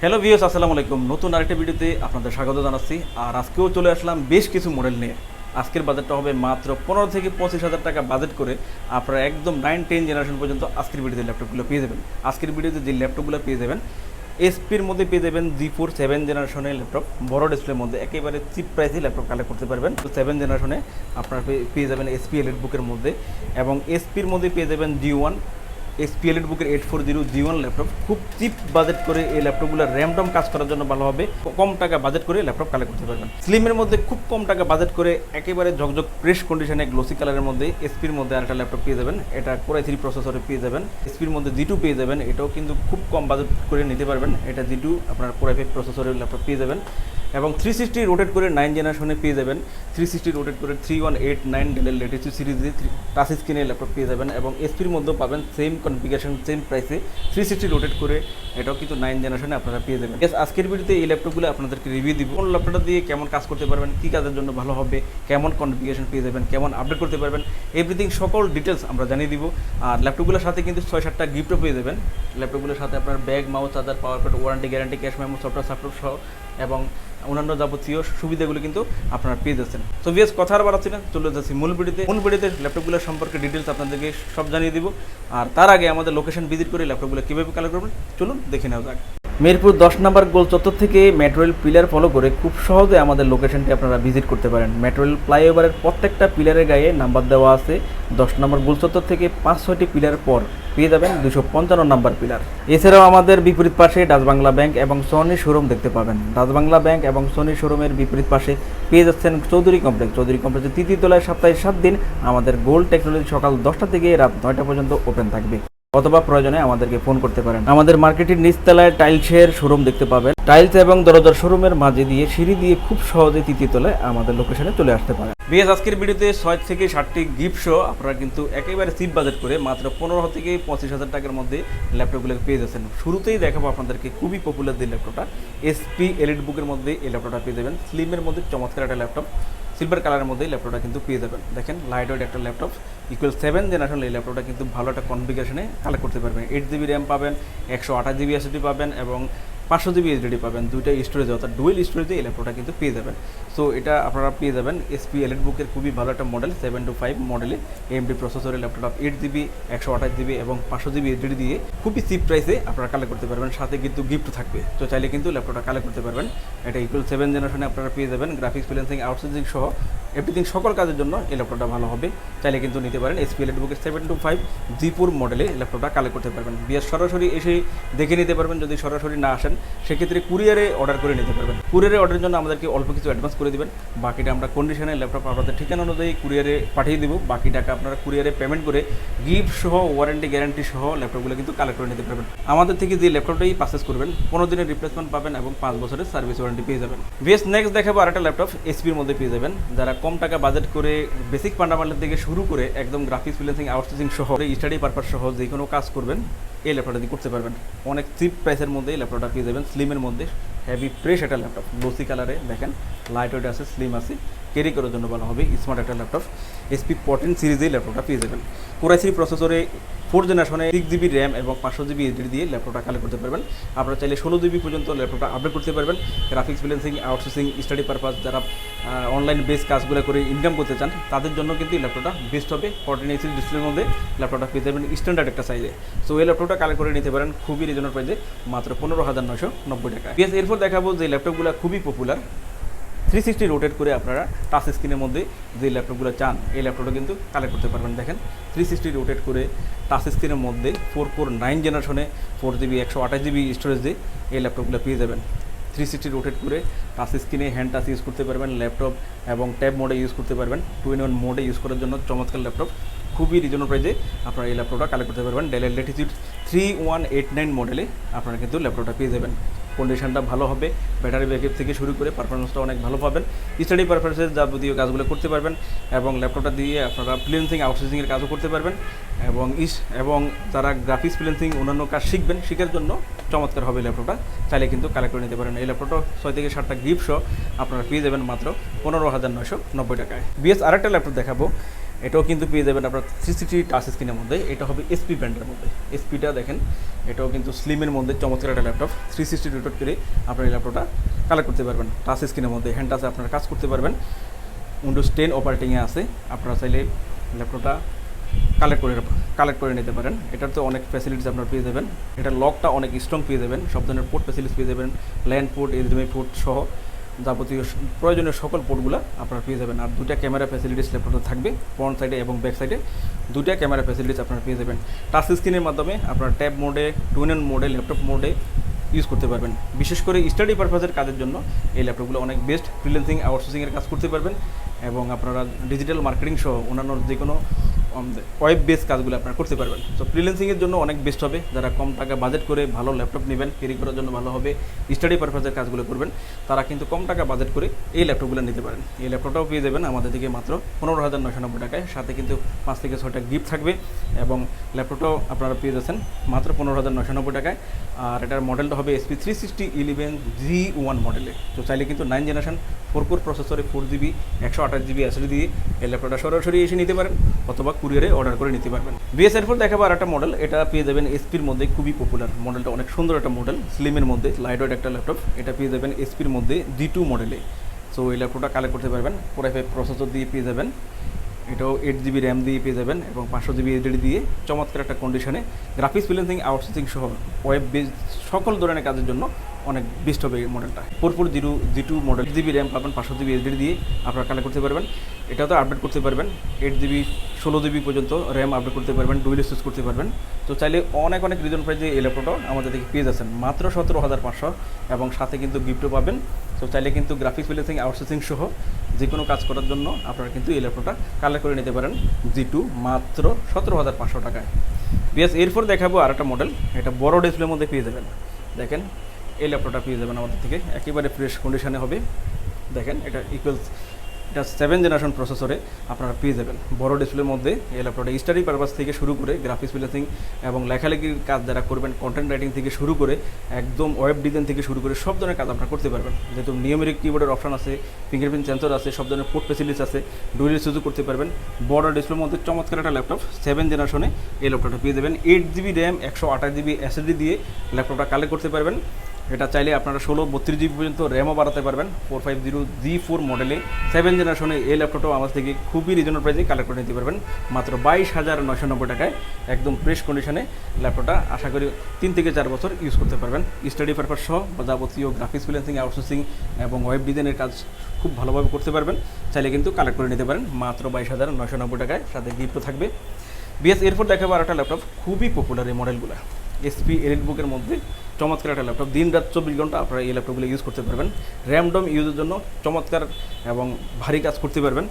Hello views আসসালামু আলাইকুম। নতুন আরেকটা ভিডিওতে আপনাদের স্বাগত জানাচ্ছি। আর আজকেও চলে আসলাম বেশ কিছু মডেল নিয়ে। আজকের বাজেটটা হবে মাত্র পনেরো থেকে পঁচিশ হাজার টাকা বাজেট করে আপনারা একদম নাইন টেন জেনারেশন পর্যন্ত আজকের ভিডিওতে ল্যাপটপগুলো পেয়ে যাবেন। আজকের ভিডিওতে যে ল্যাপটপগুলো পেয়ে যাবেন এসপির মধ্যে পেয়ে যাবেন জি ফোর সেভেন জেনারেশনের ল্যাপটপ বড় ডিসপ্লের মধ্যে একেবারে চিপ প্রাইসে ল্যাপটপ কালেক্ট করতে পারবেন। তো সেভেন জেনারেশনে আপনারা পেয়ে- যাবেন এসপি এলিট বুকের মধ্যে। এবং এসপির মধ্যে পেয়ে যাবেন জি ওয়ান এসপি এলিট বুকের eight four zero G one laptop খুব চিপ বাজেট করে এই ল্যাপটপগুলো র্যাম টম কাজ করার জন্য ভালো হবে। কম টাকা বাজেট করে ল্যাপটপ কালেক্ট করতে পারবেন। স্লিমের মধ্যে খুব কম টাকা বাজেট করে একেবারে ঝকঝক ফ্রেশ কন্ডিশনে গ্লোসি কালারের মধ্যে এসপির মধ্যে আরেকটা ল্যাপটপ পেয়ে যাবেন। এটা কোরাই থ্রি প্রসেসরে পেয়ে যাবেন। এসপির মধ্যে জি টু পেয়ে যাবেন। এটাও কিন্তু খুব কম বাজেট করে নিতে পারবেন। এটা জি টু আপনার কোরাই ফাইভ প্রসেসরের ল্যাপটপ পেয়ে যাবেন। এবং থ্রি সিক্সটি রোটেট করে নাইন জেনারেশনে পেয়ে যাবেন। থ্রি সিক্সটি রোটেট করে থ্রি ওয়ান এইট নাইন ডেলের লেটেস্ট সিরিজে টাচ স্ক্রিনের ল্যাপটপ পেয়ে যাবেন এবং এসপির মধ্যেও পাবেন সেম কনফিগারেশন সেম প্রাইসে থ্রি সিক্সটি রোটেট করে এটাও কিন্তু নাইন জেনারেশনে আপনারা পেয়ে যাবেন। Yes, আজকের ভিডিওতে এই ল্যাপটপগুলো আপনাদেরকে রিভিউ দিব। কোন ল্যাপটপটা দিয়ে কেমন কাজ করতে পারবেন কী কাজের জন্য ভালো হবে কেমন কনফিগারেশন পেয়ে যাবেন কেমন আপডেট করতে পারবেন এভরিথিং সকল ডিটেলস আমরা জানিয়ে দিব। আর ল্যাপটপগুলোর সাথে কিন্তু ছয় সাতটা গিফটও পেয়ে যাবেন। ল্যাপটপগুলোর সাথে আপনার bag mouse charger power card warranty guarantee cash memo software support সহ এবং অন্যান্য যাবতীয় সুবিধাগুলো কিন্তু আপনারা পেয়ে যাচ্ছেন। তো বিএস কথা আর বাড়াচ্ছি না, চলে যাচ্ছি মূল ভিডিওতে। মূল ভিডিওতে ল্যাপটপগুলো সম্পর্কে ডিটেলস আপনাদেরকে সব জানিয়ে দিব। আর তার আগে আমাদের লোকেশন ভিজিট করে ল্যাপটপগুলো কীভাবে কালেক্ট করবেন, চলুন দেখে নেওয়া যাক। মিরপুর দশ নম্বর গোল চত্বর থেকে মেট্রোয়েল পিলার ফলো করে খুব সহজে আমাদের লোকেশনটি আপনারা ভিজিট করতে পারেন। মেট্রোয়েল ফ্লাইওভারের প্রত্যেকটা পিলারের গায়ে নাম্বার দেওয়া আছে। দশ নম্বর গোল চত্বর থেকে পাঁচ ছয়টি পিলার পর পেয়ে যাবেন দুশো পঞ্চান্ন নম্বর পিলার। এছাড়াও আমাদের বিপরীত পাশে ডাচ বাংলা ব্যাংক এবং সোনি শোরুম দেখতে পাবেন। ডাচ বাংলা ব্যাংক এবং সোনি শোরুমের বিপরীত পাশে পেয়ে যাচ্ছেন চৌধুরী কমপ্লেক্স। চৌধুরী কমপ্লেক্সের তৃতীয় তলায় সপ্তাহে সাত দিন আমাদের গোল্ড টেকনোলজি সকাল দশটা থেকে রাত নয়টা পর্যন্ত ওপেন থাকবে। অথবা প্রয়োজনে আমাদেরকে ফোন করতে পারেন। আমাদের মার্কেটের নিচতলায় টাইলসের শোরুম দেখতে পাবেন। টাইলস এবং দরজার শোরুমের মাঝে দিয়ে সিঁড়ি দিয়ে খুব সহজে তৃতীয় তলায় আমাদের লোকেশনে চলে আসতে পারেন। বিএস, আজকের ভিডিওতে ছয় থেকে ষাটটি গিফট শো আপনারা কিন্তু একেবারে সিপ বাজেট করে মাত্র পনেরো থেকে পঁচিশ হাজার টাকার মধ্যে ল্যাপটপগুলো পেয়ে যাচ্ছেন। শুরুতেই দেখাবো আপনাদেরকে খুবই পপুলার যে ল্যাপটপটা। এসপি এলিট বুকের মধ্যে এই ল্যাপটপটা পেয়ে যাবেন। স্লিমের মধ্যে চমৎকার একটা ল্যাপটপ। সিলভার কালারের মধ্যেই ল্যাপটপটা কিন্তু পেয়ে যাবেন। দেখেন লাইট ওয়েট একটা ল্যাপটপ ইকুয়াল সেভেন জেনারেশন এই ল্যাপটপটা কিন্তু ভালো একটা কনফিগারেশনে কালেক্ট করতে পারবেন। এইট জিবি র্যাম পাবেন, একশো আঠাশ জিবি এসএসডি পাবেন এবং পাঁচশো জিবি এইচডি পাবেন। দুইটা স্টোরেজ অর্থাৎ ডুয়েল স্টোরেজে এই ল্যাপটপটা কিন্তু পেয়ে যাবেন। সো এটা আপনারা পেয়ে যাবেন। এসপি এলিট বুকের খুবই ভালো একটা মডেল সেভেন টু ফাইভ মডেলে এমডি প্রসেসরের ল্যাপটপ এইট জিবি একশো আঠাশ জিবি এবং পাঁচশো জিবি এইচডি দিয়ে খুবই চিপ প্রাইসে আপনারা কালেক্ট করতে পারবেন। সাথে কিন্তু গিফট থাকবে। তো চাইলে কিন্তু ল্যাপটপটা কালেক্ট করতে পারবেন। এটা ইকুয়াল সেভেন জেনারেশনে আপনারা পেয়ে যাবেন। গ্রাফিক্স ফ্রিল্যান্সিং আউটসোর্সিং সহ এভরিথিং সকল কাজের জন্য এই ল্যাপটপটা ভালো হবে। চাইলে কিন্তু নিতে পারেন এসপি এলিট বুকের সেভেন টু ফাইভ জিপুর মডেলে ল্যাপটপটা কালেক্ট করতে পারবেন। বিয়ার সরাসরি এসে দেখে নিতে পারবেন, যদি সরাসরি না আসেন, সেক্ষেত্রে কুরিয়ারে অর্ডার করে নিতে পারবেন। কুরিয়ারে অর্ডারের জন্য আমাদেরকে অল্প কিছু অ্যাডভান্স করে দিবেন। বাকিটা আমরা কন্ডিশনে ল্যাপটপ আপনাদের ঠিকানা অনুযায়ী কুরিয়ারে পাঠিয়ে দেবো। বাকি টাকা আপনারা কুরিয়ারে পেমেন্ট করে গিফট সহ ওয়ারেন্টি গ্যারান্টি সহ ল্যাপটপগুলো কিন্তু কালেক্ট করে নিতে পারবেন। আমাদের থেকে যে ল্যাপটপটাই পারচেস করবেন, পনেরো দিনের রিপ্লেসমেন্ট পাবেন এবং পাঁচ বছরের সার্ভিস ওয়ারেন্টি পেয়ে যাবেন। বেশ নেক্সট দেখাবো আরেকটা ল্যাপটপ এসপির মধ্যে পেয়ে যাবেন। যারা কম টাকা বাজেট করে বেসিক ফান্ডামেন্টাল থেকে শুরু করে একদম গ্রাফিক্স ফ্রিল্যান্সিং আউটসোর্সিং সহ স্টাডি পারপাস সহ যে কোনো কাজ করবেন, এই ল্যাপটপটা দিয়ে করতে পারবেন। অনেক চিপ প্রাইসের মধ্যে এই ল্যাপটপটা পেয়ে যাবেন স্লিমের মধ্যে হেভি ফ্রেশ একটা ল্যাপটপ গ্লোসি কালারে দেখেন লাইট ওয়েট আছে স্লিম আছে। ক্যারি করার জন্য ভালো হবে স্মার্ট একটা ল্যাপটপ এসপি ফোরটিন সিরিজেই ল্যাপটপটা পেয়ে যাবেন। কোরাইসি প্রসেসরে ফোর জেনারেশনে সিক্স জিবি র্যাম এবং পাঁচশো জিবি এইচডি দিয়ে ল্যাপটপটা কালেক্ট করতে পারবেন। আপনারা চাইলে ষোলো জিবি পর্যন্ত ল্যাপটপটা আপডেট করতে পারবেন। Graphics freelancing outsourcing study purpose যারা অনলাইন বেস কাজগুলো করে ইনকাম করতে চান, তাদের জন্য কিন্তু ল্যাপটপটা বেস্ট হবে। ফোরটিন এইচ ডিসপ্লের মধ্যে ল্যাপটপটা পেয়ে যাবেন স্ট্যান্ডার্ড একটা সাইজে সো এই ল্যাপটপটা কালেক্ট করে নিতে পারেন খুবই রিজনেবল প্রাইসে মাত্র পনেরো হাজার নয়শো নব্বই টাকা এরপর দেখাবো যে ল্যাপটপগুলো খুবই পপুলার থ্রি সিক্সটি রোটেট করে আপনারা টাচ স্ক্রিনের মধ্যে যে ল্যাপটপগুলো চান, এই ল্যাপটপটা কিন্তু কালেক্ট করতে পারবেন। দেখেন থ্রি সিক্সটি রোটেট করে টাচ স্ক্রিনের মধ্যে ফোর ফোর নাইন জেনারেশনে ফোর জিবি একশো আঠাশ জিবি স্টোরেজ দিয়ে এই ল্যাপটপগুলো পেয়ে যাবেন। থ্রি সিক্সটি রোটেট করে টাচ স্ক্রিনে হ্যান্ড টাচ ইউজ করতে পারবেন ল্যাপটপ এবং ট্যাব মোডে ইউজ করতে পারবেন। টু ইন ওয়ান মোডে ইউজ করার জন্য চমৎকার ল্যাপটপ খুবই রিজনেবল প্রাইসে আপনারা এই ল্যাপটপটা কালেক্ট করতে পারবেন। ডেলের latitude three one eight nine মডেলে আপনারা কিন্তু ল্যাপটপটা পেয়ে যাবেন। কন্ডিশনটা ভালো হবে ব্যাটারি ব্যাকআপ থেকে শুরু করে পারফরমেন্সটা অনেক ভালো পাবেন। স্টাডি পারফরমেন্সের যাবতীয় কাজগুলো করতে পারবেন এবং ল্যাপটপটা দিয়ে আপনারা ফ্রিল্যান্সিং আউটসোর্সিংয়ের কাজও করতে পারবেন এবং ইস, এবং যারা গ্রাফিক্স ফ্রিল্যান্সিং অন্যান্য কাজ শিখবেন, শেখার জন্য চমৎকার হবে ল্যাপটপটা চাইলে কিন্তু কালেক্ট করে নিতে পারেন। এই ল্যাপটপটা ছয় থেকে সাতটা গিফট সহ আপনারা পেয়ে যাবেন মাত্র পনেরো হাজার নয়শো নব্বই টাকায়। বিএস আরেকটা ল্যাপটপ দেখাবো। এটাও কিন্তু পেয়ে যাবেন আপনার থ্রি সিক্সটি টাচ স্ক্রিনের মধ্যে। এটা হবে এসপি ব্র্যান্ডের মধ্যে। এসপিটা দেখেন, এটাও কিন্তু স্লিমের মধ্যে, চমৎকার একটা ল্যাপটপ থ্রি সিক্সটি রোটেট করে আপনার এই ল্যাপটপটা কালেক্ট করতে পারবেন। টাচ স্ক্রিনের মধ্যে হ্যান্ড টাচে আপনারা কাজ করতে পারবেন। উইন্ডোজ টেন অপারেটিংয়ে আছে। আপনারা চাইলে ল্যাপটপটা কালেক্ট করে কালেক্ট করে নিতে পারেন। এটার তো অনেক ফ্যাসিলিটিস আপনারা পেয়ে যাবেন। এটার লকটা অনেক স্ট্রং পেয়ে যাবেন। সব ধরনের পোর্ট ফ্যাসিলিটিস পেয়ে যাবেন। ল্যান্ড পোর্ট এইচডিএমআই পোর্ট সহ। যাবতীয় প্রয়োজনীয় সকল পোর্টগুলো আপনারা পেয়ে যাবেন। আর দুটা ক্যামেরা ফ্যাসিলিটিস ল্যাপটপে থাকবে ফ্রন্ট সাইডে এবং ব্যাক সাইডে দুটা ক্যামেরা ফ্যাসিলিটিস আপনারা পেয়ে যাবেন। টাচ স্ক্রিনের মাধ্যমে আপনার ট্যাব মোডে টুইন মোডে ল্যাপটপ মোডে ইউজ করতে পারবেন। বিশেষ করে স্টাডি পারপাসের কাজের জন্য এই ল্যাপটপগুলো অনেক বেস্ট ফ্রিল্যান্সিং আউটসোর্সিংয়ের কাজ করতে পারবেন। এবং আপনারা ডিজিটাল মার্কেটিং সহ অন্যান্য যে কোনো ওয়েব বেস কাজগুলো আপনারা করতে পারবেন। তো ফ্রিল্যান্সিংয়ের জন্য অনেক বেস্ট হবে। যারা কম টাকা বাজেট করে ভালো ল্যাপটপ নেবেন ক্যারি করার জন্য ভালো হবে স্টাডি পারপাসের কাজগুলো করবেন, তারা কিন্তু কম টাকা বাজেট করে এই ল্যাপটপগুলো নিতে পারেন। এই ল্যাপটপটাও পেয়ে যাবেন আমাদের থেকে মাত্র পনেরো হাজার নশো নব্বই টাকায়। সাথে কিন্তু পাঁচ থেকে ছয়টা গিফট থাকবে এবং ল্যাপটপটাও আপনারা পেয়ে যাচ্ছেন মাত্র পনেরো হাজার নশো নব্বই টাকায়। আর এটার মডেলটা হবে HP three sixty eleven G one মডেলে তো চাইলে কিন্তু নাইন জেনারেশন ফোর কোর প্রসেসরে ফোর জিবি একশো আঠাশ জিবি এসডি দিয়ে এই ল্যাপটপটা সরাসরি এসে নিতে পারেন, অথবা কুরিয়ারে অর্ডার করে নিতে পারবেন। বিএস এরপর দেখাবো আর একটা মডেল এটা পেয়ে যাবেন এসপির মধ্যে, খুবই পপুলার মডেলটা অনেক সুন্দর একটা মডেল স্লিমের মধ্যে লাইটওয়েট একটা ল্যাপটপ এটা পেয়ে যাবেন এসপির মধ্যে জি টু মডেলে সো এই ল্যাপটপটা কালেক্ট করতে পারবেন ফোর ফাইভ প্রসেসর দিয়ে পেয়ে যাবেন, এটাও এইট জিবি র্যাম দিয়ে পেয়ে যাবেন এবং পাঁচশো জিবি এইচডি দিয়ে চমৎকার একটা কন্ডিশনে গ্রাফিক্স ফ্রিল্যান্সিং আউটসোর্সিং সহ ওয়েব বেস সকল ধরনের কাজের জন্য অনেক বেস্ট হবে এই মডেলটা four four zero G two model GB RAM পাবেন, পাঁচশো জিবি এইচডি দিয়ে আপনারা কালেক্ট করতে পারবেন। এটাও তো আপডেট করতে পারবেন। এইট জিবি ষোলো জিবি পর্যন্ত র্যাম আপডেট করতে পারবেন ডুয়েল ইউজ করতে পারবেন। তো চাইলে অনেক অনেক রিজন প্রাইজে এই ল্যাপটপটাও আমাদের থেকে পেয়ে যাচ্ছেন। মাত্র সতেরো হাজার পাঁচশো এবং সাথে কিন্তু গিফটও পাবেন। তো চাইলে কিন্তু গ্রাফিক্স ফ্রিল্যান্সিং আউটসোর্সিং সহ যে কোনো কাজ করার জন্য আপনারা কিন্তু এই ল্যাপটপটা কালেক্ট করে নিতে পারেন জি টু মাত্র সতেরো হাজার পাঁচশো টাকায়। বিএস এরপর দেখাবো আর একটা মডেল এটা বড় ডিসপ্লের মধ্যে পেয়ে যাবেন। দেখেন, এই ল্যাপটপটা পেয়ে যাবেন আমাদের থেকে। একেবারে ফ্রেশ কন্ডিশনে হবে। দেখেন, এটা ইকুয়ালস এটা সেভেন জেনারেশন প্রসেসরে আপনারা পেয়ে যাবেন। বড় ডিসপ্লের মধ্যে এই ল্যাপটপটা স্টাডি পারপাস থেকে শুরু করে গ্রাফিক্স ফিলেসিং এবং লেখালেখির কাজ যারা করবেন কন্টেন্ট রাইটিং থেকে শুরু করে একদম ওয়েব ডিজাইন থেকে শুরু করে সব ধরনের কাজ আপনারা করতে পারবেন। যেহেতু নিয়মেরিক কিবোর্ডের অপশন আছে ফিঙ্গারপ্রিন্ট সেন্সর আছে, সব ধরনের পোর্ট ফেসিলিটিস আছে ডুয়েল ইউজও করতে পারবেন। বড় ডিসপ্লের মধ্যে চমৎকার একটা ল্যাপটপ সেভেন জেনারেশনে এই ল্যাপটপটা পেয়ে যাবেন। এইট জিবি র্যাম একশো আঠাশ জিবি এসএসডি দিয়ে ল্যাপটপটা কালেক্ট করতে পারবেন। এটা চাইলে আপনারা ষোলো, বত্রিশ জিবি পর্যন্ত র্যামও বাড়াতে পারবেন। Four five zero G four মডেলে। সেভেন জেনারেশনে এই ল্যাপটপটাও আমার থেকে খুবই রিজনেবল প্রাইসে কালেক্ট করে নিতে পারবেন। মাত্র বাইশ হাজার নয়শো নব্বই টাকায়, একদম ফ্রেশ কন্ডিশনে ল্যাপটপটা আশা করি তিন থেকে চার বছর ইউজ করতে পারবেন। স্টাডি পারপাস সহ যাবতীয় গ্রাফিক্স ফ্রিল্যান্সিং আউটসোর্সিং এবং ওয়েব ডিজাইনের কাজ খুব ভালোভাবে করতে পারবেন। চাইলে কিন্তু কালেক্ট করে নিতে পারেন। মাত্র বাইশ হাজার নয়শো নব্বই টাকায় সাথে গিফটও থাকবে। বিএস এরপর দেখাবো আর একটা ল্যাপটপ, খুবই পপুলার এই মডেলগুলো এসপি এলিট বুকের মধ্যে চমৎকার একটা ল্যাপটপ। দিন রাত চব্বিশ ঘণ্টা আপনারা এই ল্যাপটপগুলো ইউজ করতে পারবেন। র্যামডম ইউজের জন্য চমৎকার এবং ভারী কাজ করতে পারবেন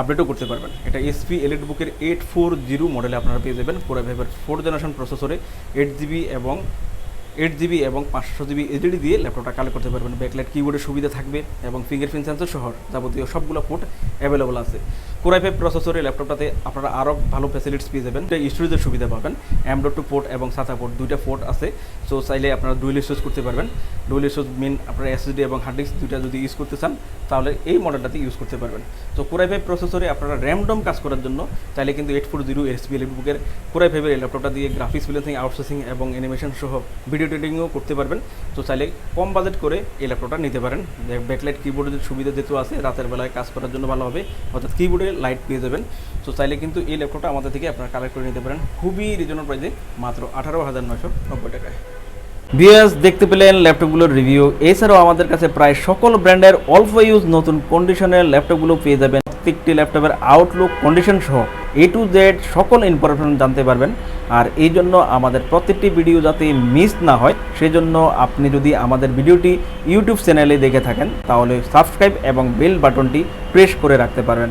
আপডেটও করতে পারবেন। এটা এসপি এলিট বুকের এইট ফোর জিরো মডেলে আপনারা পেয়ে যাবেন। পুরো ভেবের ফোর জেনারেশন প্রসেসরে এইট জিবি এবং এইট জিবি এবং পাঁচশো জিবি এইচডি দিয়ে ল্যাপটপটা কালেক্ট করতে পারবেন। ব্যাকলাইট কিবোর্ডের সুবিধা থাকবে এবং ফিঙ্গারপ্রিন্ট সেন্সর সহ যাবতীয় সবগুলো পোর্ট অ্যাভেলেবল আছে। কোরাই ফাইভ প্রসেসরে ল্যাপটপটাতে আপনারা আরও ভালো ফ্যাসিলিটিস পেয়ে যাবেন। স্টোরেজের সুবিধা পাবেন। অ্যামডো টু পোর্ট এবং সাতা পোর্ট দুইটা পোর্ট আছে। সো চাইলে আপনারা ডুয়েল ইউজ করতে পারবেন। ডুয়েল ইউজ মেন আপনারা এসএসডি এবং হার্ড ডিস্ক দুইটা যদি ইউজ করতে চান, তাহলে এই মডেলটাতে ইউজ করতে পারবেন। তো কোরাই ফাইভ প্রসেসরে আপনারা র্যামডম কাজ করার জন্য চাইলে কিন্তু এইট ফোর জিরো এসপি বুকের কোরাই ফাইভের এই ল্যাপটপটা দিয়ে গ্রাফিক্স ফিলেন্সিং আউটসোর্সিং এবং অ্যানিমেশন সহ ভিডিও এডিটিংও করতে পারবেন। তো চাইলে কম বাজেট করে এই ল্যাপটপটা নিতে পারেন। ব্যাকলাইট কিবোর্ডের সুবিধা যেহেতু আছে, রাতের বেলায় কাজ করার জন্য ভালো হবে। অর্থাৎ কিবোর্ডে লাইট পেয়ে যাবেন। তো চাইলে কিন্তু এই ল্যাপটপটা আমাদের থেকে আপনারা কালেক্ট করে নিতে পারেন। খুবই রিজনেবল প্রাইসে মাত্র আঠারো হাজার নয়শো নব্বই টাকায়। বিএস দেখতে পেলেন ল্যাপটপগুলোর রিভিউ এছাড়াও আমাদের কাছে প্রায় সকল ব্র্যান্ডের অল্প ইউজ নতুন কন্ডিশনের ল্যাপটপগুলো পেয়ে যাবেন। প্রত্যেকটি ল্যাপটপের আউটলুক কন্ডিশন সহ এ টু জেড সকল ইনফরমেশন জানতে পারবেন। আর এই জন্য আমাদের প্রত্যেকটি ভিডিও যাতে মিস না হয়, সেজন্য আপনি যদি আমাদের ভিডিওটি ইউটিউব চ্যানেলে দেখে থাকেন, তাহলে সাবস্ক্রাইব এবং বেল বাটনটি প্রেস করে রাখতে পারবেন।